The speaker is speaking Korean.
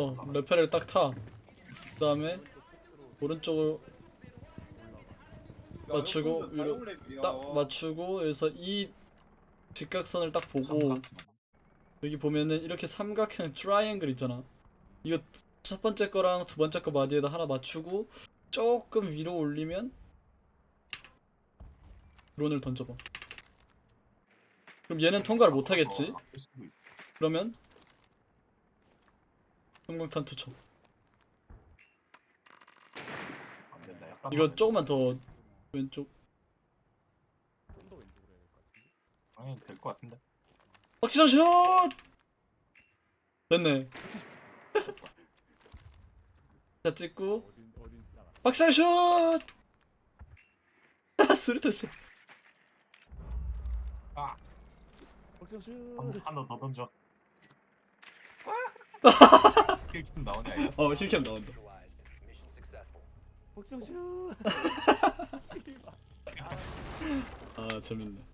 어, 레펠을 딱 타. 그 다음에 오른쪽으로 맞추고 위로 딱 맞추고 여기서 이 직각선을 딱 보고 여기 보면은 이렇게 삼각형 트라이앵글 있잖아. 이거 첫 번째 거랑 두 번째 거 마디에다 하나 맞추고 조금 위로 올리면 드론을 던져봐. 그럼 얘는 통과를 못 하겠지? 그러면 성공탄 투척. 안 된다. 약간 이거 조금만 더 왼쪽. 좀 더 왼쪽으로 해야 될 것 같은데. 당연히 될것 같은데. 확실한 샷! 됐네. 자 찍고 어딘 어딘지 따라. 확실한 샷! 수류탄 샷. 박정수. 하나 더 던져. 힐좀 나오냐 이거. 어 힐캠 나온다. 씨발. 아 재밌네.